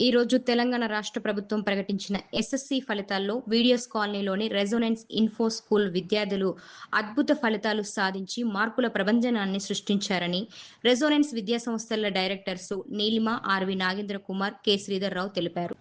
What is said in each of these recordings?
ఈ రోజు తెలంగాణ రాష్ట్ర ప్రభుత్వం ప్రకటించిన ఎస్ఎస్సి ఫలితాల్లో వీడియోస్ కాలనీలోని రెజోనెన్స్ ఇన్ఫో స్కూల్ విద్యార్థులు అద్భుత ఫలితాలు సాధించి మార్కుల ప్రభంజనాన్ని సృష్టించారని రెజోనెన్స్ విద్యా సంస్థల directors Neelima RV Nagendra Kumar K. Sridhar Rao తెలిపారు.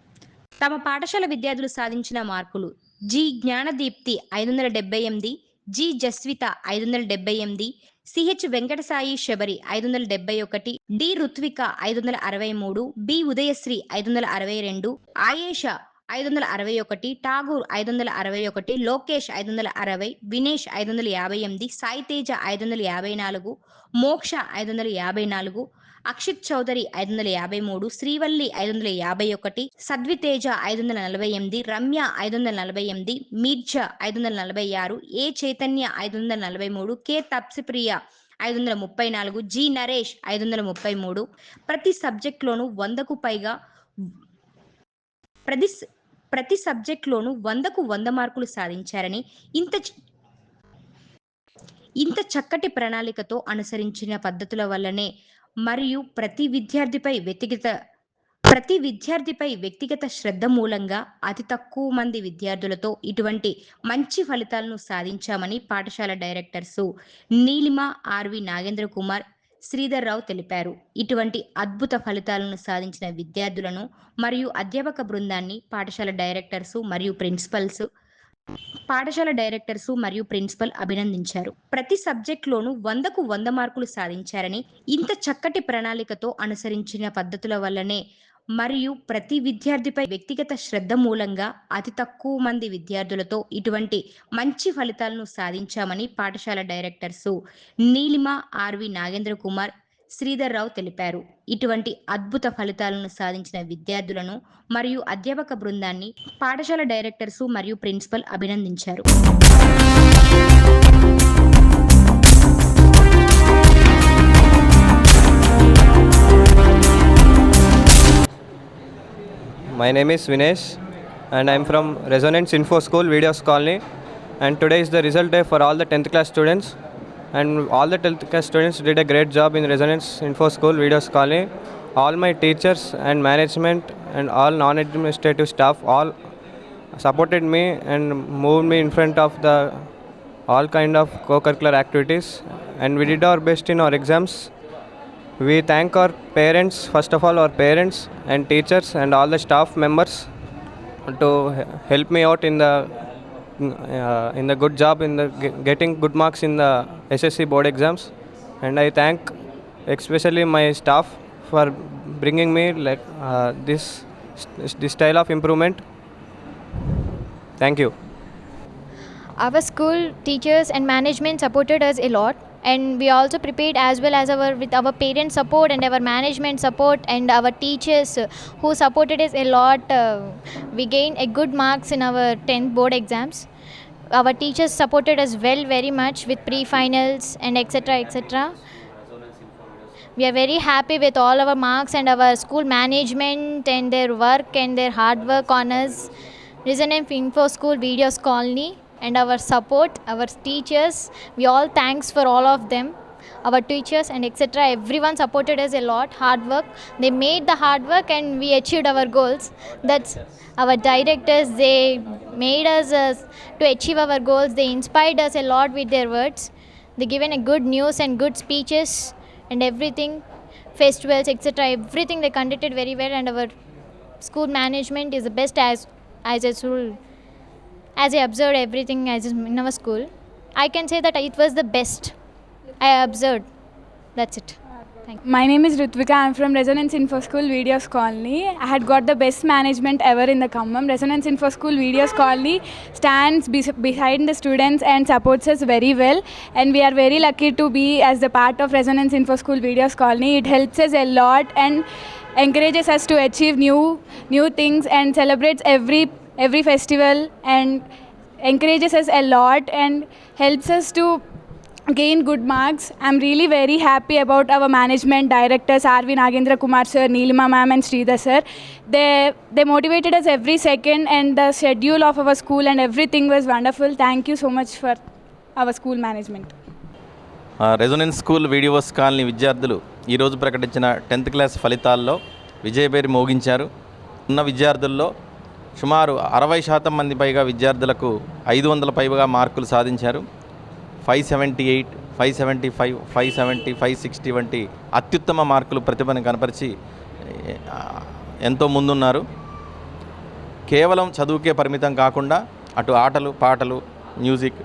తమ పాఠశాల విద్యార్థులు సాధించిన మార్కులు జి. జ్ఞానదీప్తి ఐదు వందల డెబ్బై ఎనిమిది జి. జస్విత ఐదు వందల డెబ్బై ఎనిమిది సిహెచ్ వెంకటసాయి శబరి ఐదు వందల డెబ్బై ఒకటి డి రుత్విక ఐదు వందల అరవై మూడు బి ఉదయశ్రీ ఐదు వందల అరవై రెండు ఆయేష ఐదు వందల అరవై ఒకటి ఠాగూర్ ఐదు వందల అరవై ఒకటి లోకేష్ ఐదు వందల అరవై వినేష్ ఐదు వందల యాభై ఎనిమిది సాయి తేజ ఐదు వందల యాభై నాలుగు మోక్ష ఐదు వందల యాభై నాలుగు అక్షిత్ చౌదరి ఐదు వందల యాభై మూడు శ్రీవల్లి ఐదు వందల యాభై ఒకటి సద్వితేజ ఐదు వందల నలభై ఎనిమిది రమ్య ఐదు వందల నలభై ఎనిమిది మీర్జా ఐదు వందల నలభై ఆరు ఏ చైతన్య ఐదు వందల నలభై మూడు కె తప్సిప్రియ ఐదు వందల ముప్పై నాలుగు జి నరేష్ ఐదు వందల ముప్పై మూడు. ప్రతి సబ్జెక్టులోనూ వందకు పైగా ప్రతి ప్రతి సబ్జెక్టులోనూ వందకు వంద మార్కులు సాధించారని ఇంత ఇంత చక్కటి ప్రణాళికతో అనుసరించిన పద్ధతుల వల్లనే మరియు ప్రతి విద్యార్థిపై వ్యక్తిగత ప్రతి విద్యార్థిపై వ్యక్తిగత శ్రద్ధ మూలంగా అతి తక్కువ మంది విద్యార్థులతో ఇటువంటి మంచి ఫలితాలను సాధించామని పాఠశాల డైరెక్టర్స్ నీలిమ ఆర్వి నాగేంద్ర కుమార్ శ్రీధర్ రావు తెలిపారు. ఇటువంటి అద్భుత ఫలితాలను సాధించిన విద్యార్థులను మరియు అధ్యాపక బృందాన్ని పాఠశాల డైరెక్టర్స్ మరియు ప్రిన్సిపల్స్ పాఠశాల డైరెక్టర్స్ మరియు ప్రిన్సిపల్ అభినందించారు. ప్రతి సబ్జెక్టులోనూ వందకు వంద మార్కులు సాధించారని ఇంత చక్కటి ప్రణాళికతో అనుసరించిన పద్ధతుల వల్లనే మరియు ప్రతి విద్యార్థిపై వ్యక్తిగత శ్రద్ధ మూలంగా అతి తక్కువ మంది విద్యార్థులతో ఇటువంటి మంచి ఫలితాలను సాధించామని పాఠశాల డైరెక్టర్స్ నీలిమ ఆర్వి నాగేంద్ర కుమార్ శ్రీధర్ రావు తెలిపారు. ఇటువంటి అద్భుత ఫలితాలను సాధించిన విద్యార్థులను మరియు అధ్యాపక బృందాన్ని పాఠశాల డైరెక్టర్స్ మరియు ప్రిన్సిపల్ అభినందించారు. My name is Vinesh and I'm from Resonance Info School Videos Colony. And today is the result day for all the 10th class students. And all the 10th class students did a great job in Resonance Info School Videos Colony. All my teachers and management and all non-administrative staff all supported me and moved me in front of the all kind of co-curricular activities. And we did our best in our exams we thank our parents, first of all, our parents and teachers and all the staff members to help me out in the uh, in the good job in the getting good marks in the SSC board exams. And I thank especially my staff for bringing me like uh, this this style of improvement. Thank you. Our school teachers and management supported us a lot and we also prepared as well as our with our parent support and our management support and our teachers uh, who supported us a lot uh, we gained a good marks in our 10th board exams. Our teachers supported us well very much with pre-finals and etc etc we are very happy with all our marks and our school management and their work and their hard work on us. Resonance Info School Videos Colony and our support, our teachers. We all thanks for all of them. Our teachers and etc. Everyone supported us a lot. Hard work. They made the hard work and we achieved our goals. That's our directors. They made us uh, to achieve our goals. They inspired us a lot with their words. They given a good news and good speeches and everything, festivals, etc. Everything they conducted very well, and our school management is the best as as a school. As I observed everything as in our school, I can say that it was the best I observed. That's it. My name is Ritvika. I'm from Resonance Info School Videos Colony. I had got the best management ever in the Khammam. Resonance Info School Videos Colony stands bes- behind the students and supports us very well. And we are very lucky to be as the part of Resonance Info School Videos Colony. It helps us a lot and encourages us to achieve new new things and celebrates every every festival and encourages us a lot and helps us to gain good marks. I'm really very happy about our management directors, R.V. Nagendra Kumar sir, Neelima ma'am and Sridhar sir. They, they motivated us every second and the schedule of our school and everything was wonderful. Thank you so much for our school management. ఆ, resonance school videos colony విద్యార్థులు ఈరోజు ప్రకటించిన tenth class ఫలితాల్లో విజయపేరి మోగించారు ఉన్న విద్యార్థుల్లో సుమారు అరవై శాతం మంది పైగా విద్యార్థులకు ఐదు వందల పైగా మార్కులు సాధించారు. Five seventy eight five seventy five five seventy five sixty వంటి అత్యుత్తమ మార్కులు ప్రతిభను కనపరిచి ఎంతో ముందున్నారు. కేవలం చదువుకే పరిమితం కాకుండా అటు ఆటలు పాటలు మ్యూజిక్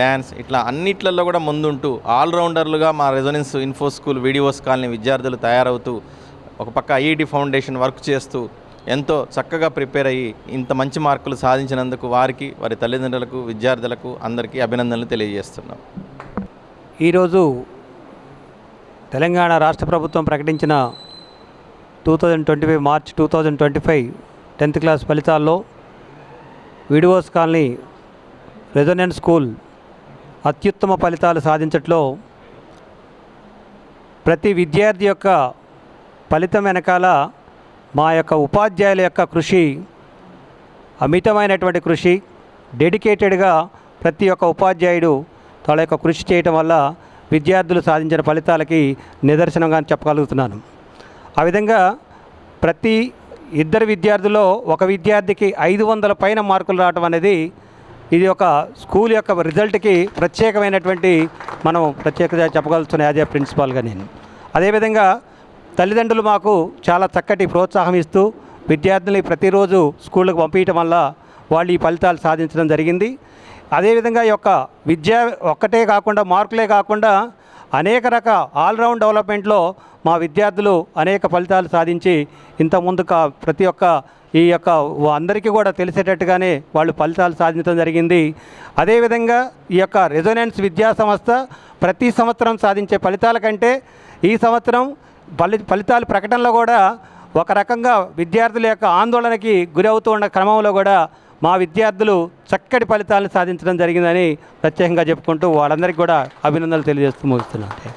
డ్యాన్స్ ఇట్లా అన్నిట్లలో కూడా ముందుంటూ ఆల్రౌండర్లుగా మా Resonance info school VDOs colony విద్యార్థులు తయారవుతూ ఒక పక్క ఐఐటి ఫౌండేషన్ వర్క్ చేస్తూ ఎంతో చక్కగా ప్రిపేర్ అయ్యి ఇంత మంచి మార్కులు సాధించినందుకు వారికి వారి తల్లిదండ్రులకు విద్యార్థులకు అందరికీ అభినందనలు తెలియజేస్తున్నాం. ఈరోజు తెలంగాణ రాష్ట్ర ప్రభుత్వం ప్రకటించిన two thousand twenty five March two thousand twenty five tenth class ఫలితాల్లో విడివోస్ కాలనీ రెజొనెంట్ స్కూల్ అత్యుత్తమ ఫలితాలు సాధించట్లో ప్రతి విద్యార్థి యొక్క ఫలితం వెనకాల మా యొక్క ఉపాధ్యాయుల యొక్క కృషి అమితమైనటువంటి కృషి డెడికేటెడ్గా ప్రతి ఒక్క ఉపాధ్యాయుడు తన యొక్క కృషి చేయటం వల్ల విద్యార్థులు సాధించిన ఫలితాలకి నిదర్శనంగా చెప్పగలుగుతున్నాను. ఆ విధంగా ప్రతి ఇద్దరు విద్యార్థుల్లో ఒక విద్యార్థికి ఐదు వందల పైన మార్కులు రావటం అనేది ఇది ఒక స్కూల్ యొక్క రిజల్ట్కి ప్రత్యేకమైనటువంటి మనం ప్రత్యేకత చెప్పగలుగుతున్నాను యాజ్ ఏ ప్రిన్సిపాల్గా నేను. అదేవిధంగా తల్లిదండ్రులు మాకు చాలా చక్కటి ప్రోత్సాహం ఇస్తూ విద్యార్థుల్ని ప్రతిరోజు స్కూళ్ళకు పంపించడం వల్ల వాళ్ళు ఈ ఫలితాలు సాధించడం జరిగింది. అదేవిధంగా ఈ యొక్క విద్య ఒక్కటే కాకుండా మార్కులే కాకుండా అనేక రక ఆల్రౌండ్ డెవలప్మెంట్లో మా విద్యార్థులు అనేక ఫలితాలు సాధించి ఇంతకుముందు ప్రతి ఒక్క ఈ యొక్క అందరికీ కూడా తెలిసేటట్టుగానే వాళ్ళు ఫలితాలు సాధించడం జరిగింది. అదేవిధంగా ఈ యొక్క రెజొనెన్స్ విద్యా సంస్థ ప్రతి సంవత్సరం సాధించే ఫలితాల కంటే ఈ సంవత్సరం ఫలి ఫలితాలు ప్రకటనలో కూడా ఒక రకంగా విద్యార్థుల యొక్క ఆందోళనకి గురవుతూ ఉన్న క్రమంలో కూడా మా విద్యార్థులు చక్కటి ఫలితాలను సాధించడం జరిగిందని ప్రత్యేకంగా చెప్పుకుంటూ వాళ్ళందరికీ కూడా అభినందనలు తెలియజేస్తూ ముగిస్తున్నాను.